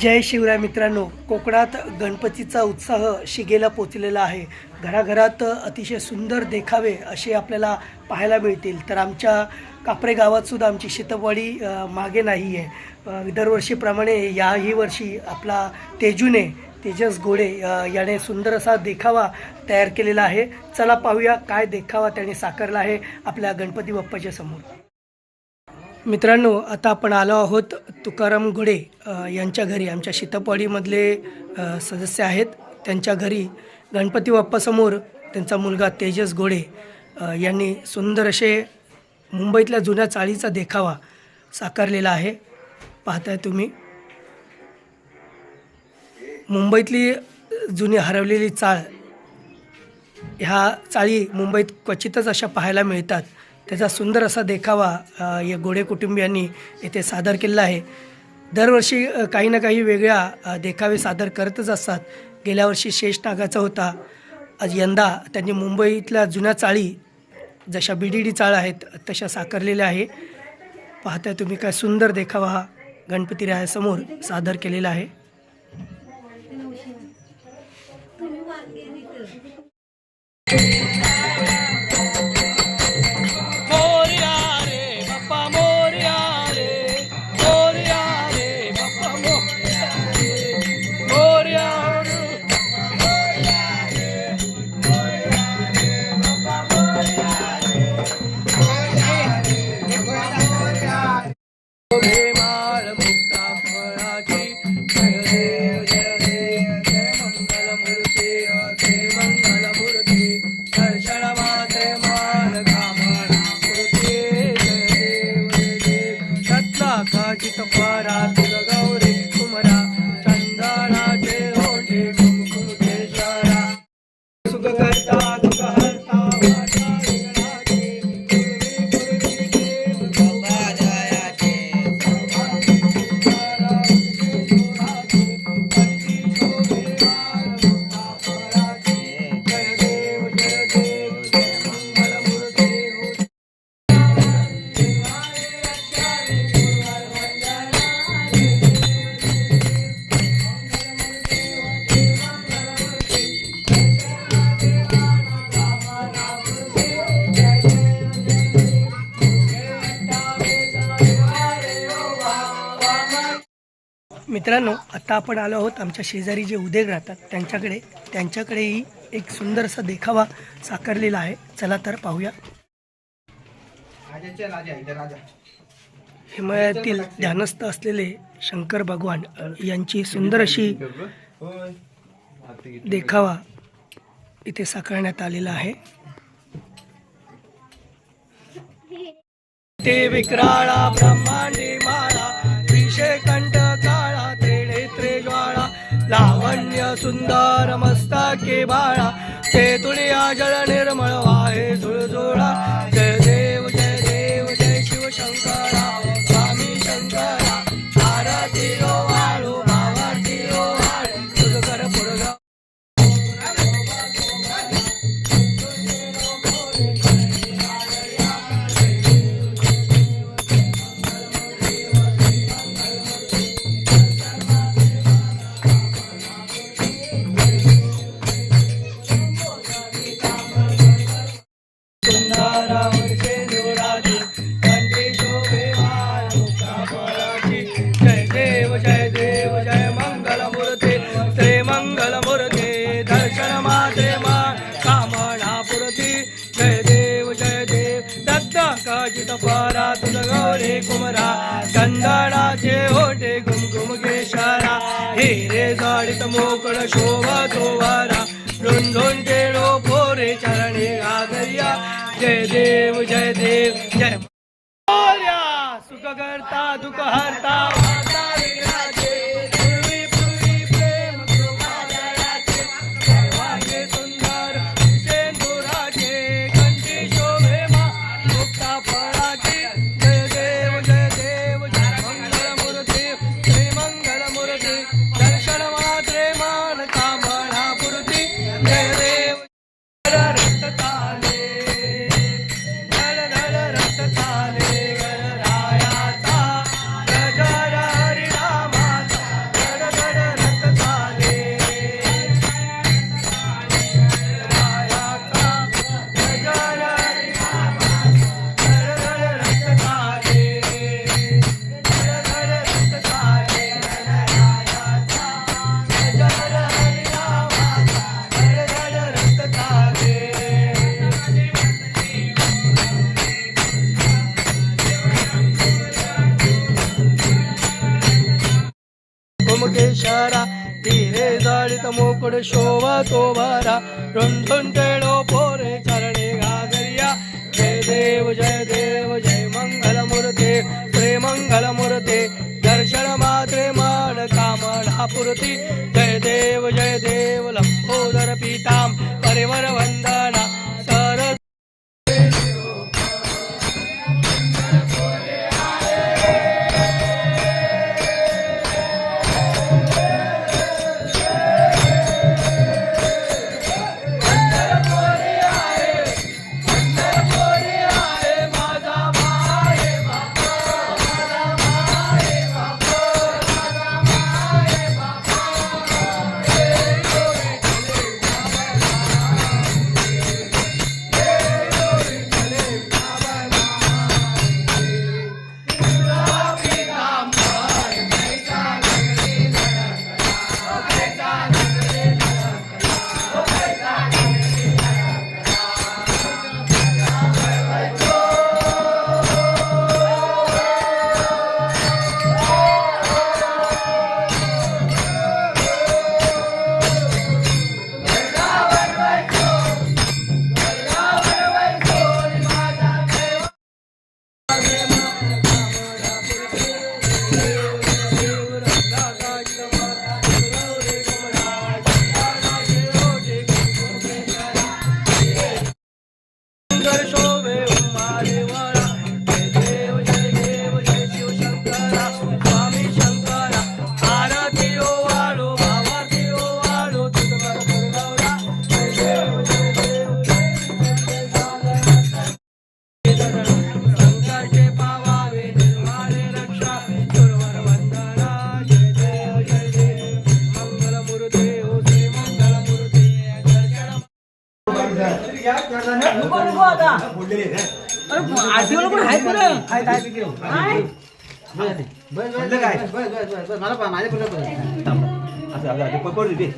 जय शिवराय मित्रांनो. कोकणात गणपतीचा उत्साह शिगेला पोचलेला आहे. घराघरात अतिशय सुंदर देखावे असे आपल्याला पाहायला मिळतील. तर आमच्या कापरे गावात सुद्धा आमची शेतवाडी मागे नाही आहे. दरवर्षीप्रमाणे याही वर्षी आपला तेजूने तेजस घोडे याने सुंदर असा देखावा तयार केलेला आहे. चला पाहूया काय देखावा त्याने साकारला आहे आपल्या गणपती बाप्पाच्या समोर. मित्रांनो आता आपण आलो आहोत तुकाराम घोडे यांच्या घरी. आमच्या शीतपवाडीमधले सदस्य आहेत. त्यांच्या घरी गणपती बाप्पासमोर त्यांचा मुलगा तेजस घोडे यांनी सुंदर असे मुंबईतल्या जुन्या चाळीचा देखावा साकारलेला आहे. पाहताय तुम्ही. मुंबईतली जुनी हरवलेली चाळ ह्या चाळी मुंबईत क्वचितच अशा पाहायला मिळतात. त्याचा सुंदर असा देखावा या गोडे कुटुंबियांनी येथे सादर केलेला आहे. दरवर्षी काही ना काही वेगळ्या देखावे सादर करतच असतात. गेल्या वर्षी शेष नागाचा होता. आज यंदा त्यांनी मुंबईतल्या जुन्या चाळी जशा बी डी डी चाळ आहेत तशा साकारलेल्या आहे. पाहताय तुम्ही काय सुंदर देखावा हा गणपती रायासमोर सादर केलेला आहे. मोरया Hare मित्रांनो आता आपण आलो आहोत आमच्या शेजारी जे उद्योग राहतात त्यांच्याकडे. त्यांच्याकडेही एक सुंदर असा देखावा साकारलेला आहे. चला तर पाहूया. हिमालयातील ध्यानस्थ असलेले शंकर भगवान यांची सुंदर अशी देखावा इथे साकारण्यात आलेला आहे. ते विक्राळा ब्रह्मांडे माळा विषय लावण्य सुंदर मस्तके बाळा. ते तुळिया जल निर्मळ वाहे झुळझुळा. चंदनाचे ओटे घुमघुम केशारा हिरे जाळीत मोकळ शोभा तोवारा रुंधून केळो पोरे चरणी घागरिया जय देव जय देव जय. सुख करता दुःख हरता. धीरे जडित मुकुट शोभतो भरा रुंधुन टेळो पोरे चरणे गागरिया जय देव जय देव जय मंगल मूर्ते श्री मूर्ते दर्शन मात्रे मन कामना पुरती जय देव जय देव लंबोदर पीताम परिवर वंदना. मला माझ्या पुढे असं असं पकडू दे.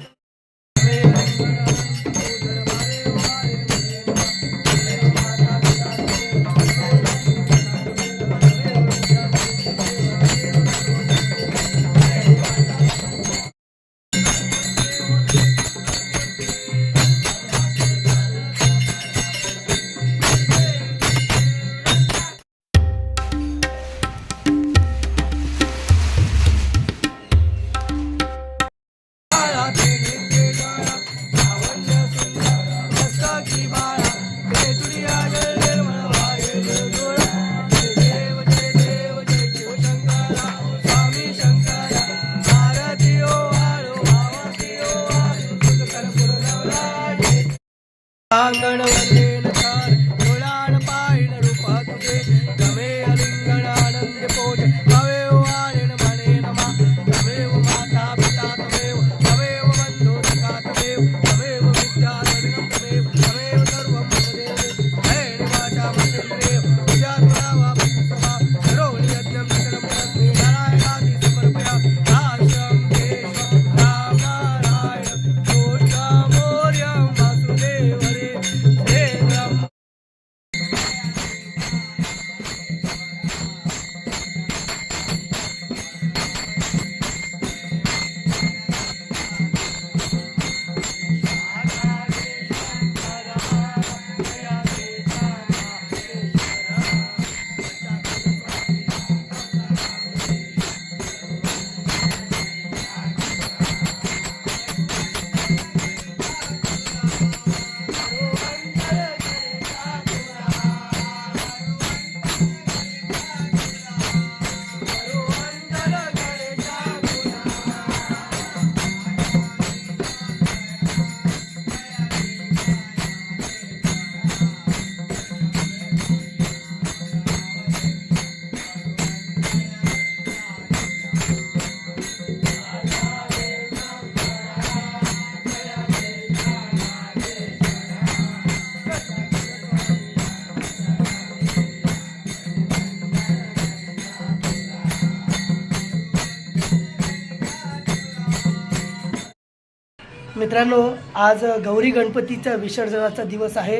मित्रांनो आज गौरी गणपतीचा विसर्जनाचा दिवस आहे.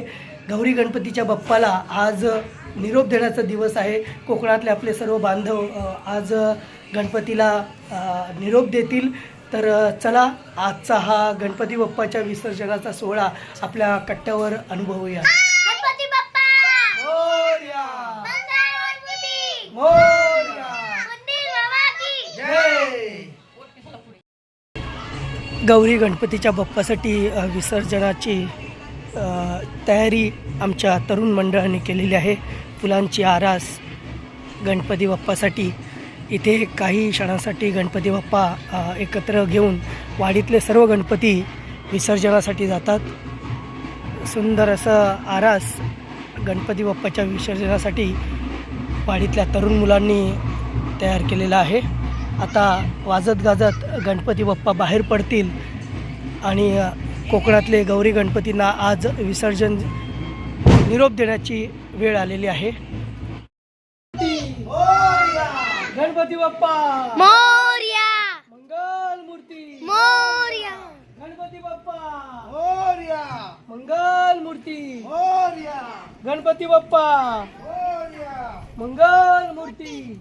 गौरी गणपतीच्या बाप्पाला आज निरोप देण्याचा दिवस आहे. कोकणातले आपले सर्व बांधव आज गणपतीला निरोप देतील. तर चला आजचा हा गणपती बाप्पाच्या विसर्जनाचा सोहळा आपल्या कट्ट्यावर अनुभवूया. गौरी गणपतीच्या बाप्पासाठी विसर्जनाची तयारी आमच्या तरुण मंडळाने केलेली आहे. फुलांची आरास गणपती बाप्पासाठी. इथे काही क्षणासाठी गणपती बाप्पा एकत्र घेऊन वाडीतले सर्व गणपती विसर्जनासाठी जातात. सुंदर असं आरास गणपती बाप्पाच्या विसर्जनासाठी वाडीतल्या तरुण मुलांनी तयार केलेला आहे. आता वाजत गाजत गणपती बाप्पा बाहेर पडतील आणि कोकणातले गौरी गणपतींना आज विसर्जन निरोप देण्याची वेळ आलेली आहे. गणपती बाप्पा! मोर्या! मंगल मूर्ती! मोर्या! गणपती बाप्पा! मंगल मूर्ती! गणपती बाप्पा! मंगल मूर्ती!